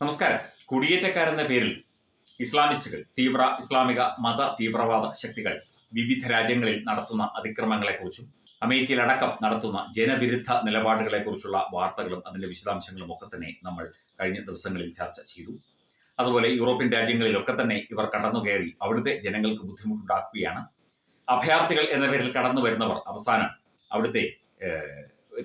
നമസ്കാരം. കുടിയേറ്റക്കാരെന്ന പേരിൽ ഇസ്ലാമിസ്റ്റുകൾ തീവ്ര ഇസ്ലാമിക മത തീവ്രവാദ ശക്തികൾ വിവിധ രാജ്യങ്ങളിൽ നടത്തുന്ന അതിക്രമങ്ങളെക്കുറിച്ചും അമേരിക്കയിലടക്കം നടത്തുന്ന ജനവിരുദ്ധ നിലപാടുകളെക്കുറിച്ചുള്ള വാർത്തകളും അതിന്റെ വിശദാംശങ്ങളും ഒക്കെ തന്നെ നമ്മൾ കഴിഞ്ഞ ദിവസങ്ങളിൽ ചർച്ച ചെയ്തു. അതുപോലെ യൂറോപ്യൻ രാജ്യങ്ങളിലൊക്കെ തന്നെ ഇവർ കടന്നു കയറി അവിടുത്തെ ജനങ്ങൾക്ക് ബുദ്ധിമുട്ടുണ്ടാക്കുകയാണ്. അഭയാർത്ഥികൾ എന്ന പേരിൽ കടന്നു വരുന്നവർ അവസാനം അവിടുത്തെ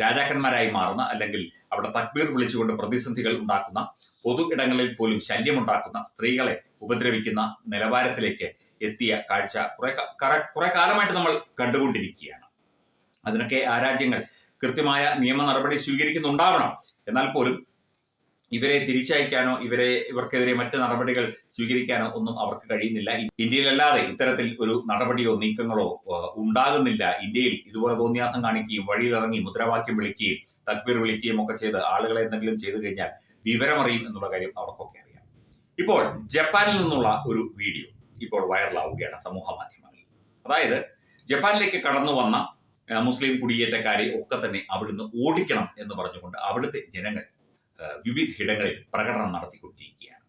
രാജാക്കന്മാരായി മാറുന്ന അല്ലെങ്കിൽ അവിടെ തക്ബീർ വിളിച്ചുകൊണ്ട് പ്രതിസന്ധികൾ ഉണ്ടാക്കുന്ന പൊതു ഇടങ്ങളിൽ പോലും ശല്യമുണ്ടാക്കുന്ന സ്ത്രീകളെ ഉപദ്രവിക്കുന്ന നിലവാരത്തിലേക്ക് എത്തിയ കാഴ്ച കുറെ കുറെ കാലമായിട്ട് നമ്മൾ കണ്ടുകൊണ്ടിരിക്കുകയാണ്. അതിനൊക്കെ ആ രാജ്യങ്ങൾ കൃത്യമായ നിയമ നടപടി സ്വീകരിക്കുന്നുണ്ടാവണം. എന്നാൽ പോലും ഇവരെ തിരിച്ചയക്കാനോ ഇവരെ ഇവർക്കെതിരെ മറ്റ് നടപടികൾ സ്വീകരിക്കാനോ ഒന്നും അവർക്ക് കഴിയുന്നില്ല. ഇന്ത്യയിലല്ലാതെ ഇത്തരത്തിൽ ഒരു നടപടിയോ നീക്കങ്ങളോ ഉണ്ടാകുന്നില്ല. ഇന്ത്യയിൽ ഇതുപോലെ തോന്നിയാസം കാണിക്കുകയും വഴിയിലിറങ്ങി മുദ്രാവാക്യം വിളിക്കുകയും തക്ബീർ വിളിക്കുകയും ഒക്കെ ചെയ്ത് ആളുകളെ എന്തെങ്കിലും ചെയ്തു കഴിഞ്ഞാൽ വിവരമറിയും എന്നുള്ള കാര്യം അവർക്കൊക്കെ അറിയാം. ഇപ്പോൾ ജപ്പാനിൽ നിന്നുള്ള ഒരു വീഡിയോ ഇപ്പോൾ വൈറലാവുകയാണ് സമൂഹ മാധ്യമങ്ങളിൽ. അതായത് ജപ്പാനിലേക്ക് കടന്നു വന്ന മുസ്ലിം കുടിയേറ്റക്കാരെ ഒക്കെ തന്നെ അവിടുന്ന് ഓടിക്കണം എന്ന് പറഞ്ഞുകൊണ്ട് അവിടുത്തെ ജനങ്ങൾ ആ, വിവിധ ഇടങ്ങളിൽ പ്രകടനം നടത്തിക്കൊണ്ടിരിക്കുകയാണ്.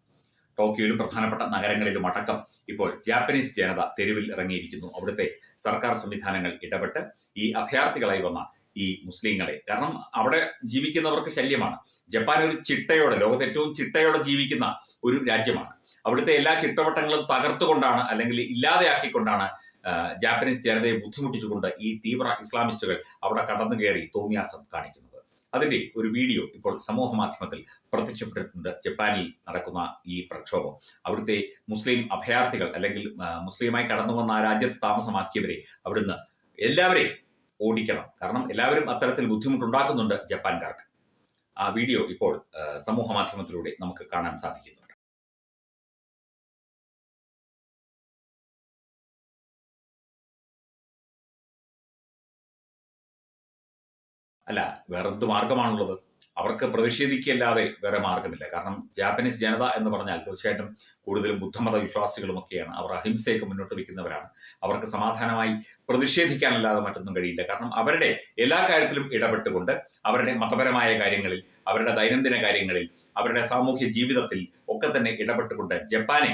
ടോക്കിയോയിലും പ്രധാനപ്പെട്ട നഗരങ്ങളിലും അടക്കം ഇപ്പോൾ ജാപ്പനീസ് ജനത തെരുവിൽ ഇറങ്ങിയിരിക്കുന്നു. അവിടുത്തെ സർക്കാർ സംവിധാനങ്ങൾ ഇടപെട്ട് ഈ അഭയാർത്ഥികളായി വന്ന ഈ മുസ്ലിങ്ങളെ. കാരണം അവിടെ ജീവിക്കുന്നവർക്ക് ശല്യമാണ്. ജപ്പാൻ ഒരു ചിട്ടയോടെ ലോകത്ത് ഏറ്റവും ചിട്ടയോടെ ജീവിക്കുന്ന ഒരു രാജ്യമാണ്. അവിടുത്തെ എല്ലാ ചിട്ടവട്ടങ്ങളും തകർത്തുകൊണ്ടാണ് അല്ലെങ്കിൽ ഇല്ലാതെയാക്കിക്കൊണ്ടാണ് ജാപ്പനീസ് ജനതയെ ബുദ്ധിമുട്ടിച്ചുകൊണ്ട് ഈ തീവ്ര ഇസ്ലാമിസ്റ്റുകൾ അവിടെ കടന്നു കയറി തോന്നിയാസം കാണിക്കുന്നത്. അതിന്റെ ഒരു വീഡിയോ ഇപ്പോൾ സമൂഹ മാധ്യമത്തിൽ പ്രത്യക്ഷപ്പെട്ടിട്ടുണ്ട്. ജപ്പാനിൽ നടക്കുന്ന ഈ പ്രക്ഷോഭം. അവിടുത്തെ മുസ്ലിം അഭയാർത്ഥികൾ അല്ലെങ്കിൽ മുസ്ലിമായി കടന്നു വന്ന ആ രാജ്യത്ത് താമസമാക്കിയവരെ അവിടുന്ന് എല്ലാവരെയും ഓടിക്കണം. കാരണം എല്ലാവരും അത്തരത്തിൽ ബുദ്ധിമുട്ടുണ്ടാക്കുന്നുണ്ട് ജപ്പാൻകാർക്ക്. ആ വീഡിയോ ഇപ്പോൾ സമൂഹ മാധ്യമത്തിലൂടെ നമുക്ക് കാണാൻ സാധിക്കുന്നുണ്ട് അല്ല വേറെന്ത് മാർഗമാണുള്ളത്? അവർക്ക് പ്രതിഷേധിക്കല്ലാതെ വേറെ മാർഗമില്ല. കാരണം ജാപ്പനീസ് ജനത എന്ന് പറഞ്ഞാൽ തീർച്ചയായിട്ടും കൂടുതലും ബുദ്ധമത വിശ്വാസികളുമൊക്കെയാണ് അവർ അഹിംസയൊക്കെ മുന്നോട്ട് വയ്ക്കുന്നവരാണ്. അവർക്ക് സമാധാനമായി പ്രതിഷേധിക്കാനല്ലാതെ മറ്റൊന്നും കഴിയില്ല. കാരണം അവരുടെ എല്ലാ കാര്യത്തിലും ഇടപെട്ടുകൊണ്ട് അവരുടെ മതപരമായ കാര്യങ്ങളിൽ അവരുടെ ദൈനംദിന കാര്യങ്ങളിൽ അവരുടെ സാമൂഹ്യ ജീവിതത്തിൽ ഒക്കെ തന്നെ ഇടപെട്ടുകൊണ്ട് ജപ്പാനെ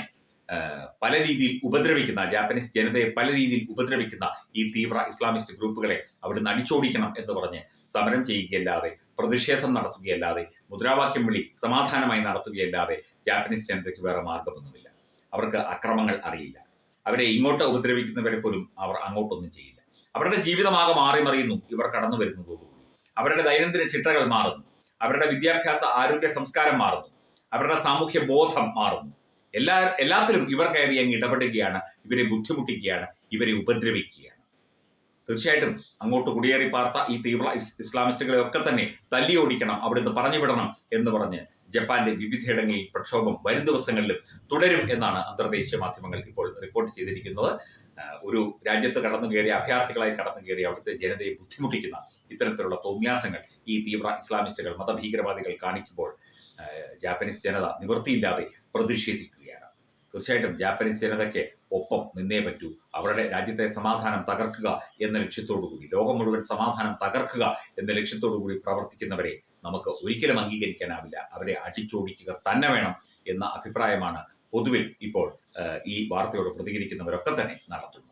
പല രീതിയിൽ ഉപദ്രവിക്കുന്ന ജാപ്പനീസ് ജനതയെ പല രീതിയിൽ ഉപദ്രവിക്കുന്ന ഈ തീവ്ര ഇസ്ലാമിസ്റ്റ് ഗ്രൂപ്പുകളെ അവിടുന്ന് അടിച്ചോടിക്കണം എന്ന് പറഞ്ഞ് സമരം ചെയ്യുകയല്ലാതെ പ്രതിഷേധം നടത്തുകയല്ലാതെ മുദ്രാവാക്യം വിളി സമാധാനമായി നടത്തുകയല്ലാതെ ജാപ്പനീസ് ജനതയ്ക്ക് വേറെ മാർഗമൊന്നുമില്ല അവർക്ക് അക്രമങ്ങൾ അറിയില്ല. അവരെ ഇങ്ങോട്ട് ഉപദ്രവിക്കുന്നവരെ പോലും അവർ അങ്ങോട്ടൊന്നും ചെയ്യില്ല. അവരുടെ ജീവിതമാകെ മാറി മറിയുന്നു. ഇവർ കടന്നു വരുന്നതോടുകൂടി. അവരുടെ ദൈനംദിന ചിട്ടകൾ മാറുന്നു. അവരുടെ വിദ്യാഭ്യാസ ആരോഗ്യ സംസ്കാരം മാറുന്നു. അവരുടെ സാമൂഹ്യ ബോധം മാറുന്നു. എല്ലാ എല്ലാത്തിലും ഇവർ കയറി അങ്ങ് ഇടപെടുകയാണ്. ഇവരെ ബുദ്ധിമുട്ടിക്കുകയാണ്. ഇവരെ ഉപദ്രവിക്കുകയാണ്. തീർച്ചയായിട്ടും അങ്ങോട്ട് കുടിയേറി പാർത്ത ഈ തീവ്ര ഇസ്ലാമിസ്റ്റുകളെ ഒക്കെ തന്നെ തല്ലി ഓടിക്കണം അവിടുന്ന് പറഞ്ഞു വിടണം എന്ന് പറഞ്ഞ് ജപ്പാന്റെ വിവിധയിടങ്ങളിൽ പ്രക്ഷോഭം വരും ദിവസങ്ങളിലും തുടരും എന്നാണ് അന്തർദേശീയ മാധ്യമങ്ങൾ ഇപ്പോൾ റിപ്പോർട്ട് ചെയ്തിരിക്കുന്നത്. ഒരു രാജ്യത്ത് കടന്നു കയറി അഭയാർത്ഥികളായി കടന്നു കയറി അവിടുത്തെ ജനതയെ ബുദ്ധിമുട്ടിക്കുന്ന ഇത്തരത്തിലുള്ള തോന്നിയാസങ്ങൾ ഈ തീവ്ര ഇസ്ലാമിസ്റ്റുകൾ മതഭീകരവാദികൾ കാണിക്കുമ്പോൾ ജാപ്പനീസ് ജനത നിവൃത്തിയില്ലാതെ പ്രതിഷേധിക്കുകയാണ് തീർച്ചയായിട്ടും ജാപ്പനീസ് ജനതയ്ക്ക് ഒപ്പം നിന്നേ പറ്റൂ. അവരുടെ രാജ്യത്തെ സമാധാനം തകർക്കുക എന്ന ലക്ഷ്യത്തോടുകൂടി ലോകം മുഴുവൻ സമാധാനം തകർക്കുക എന്ന ലക്ഷ്യത്തോടുകൂടി പ്രവർത്തിക്കുന്നവരെ നമുക്ക് ഒരിക്കലും അംഗീകരിക്കാനാവില്ല. അവരെ അടിച്ചോടിക്കുക തന്നെ വേണം എന്ന അഭിപ്രായമാണ് പൊതുവിൽ ഇപ്പോൾ ഈ വാർത്തയോട് പ്രതികരിക്കുന്നവരൊക്കെ തന്നെ നടത്തുന്നത്.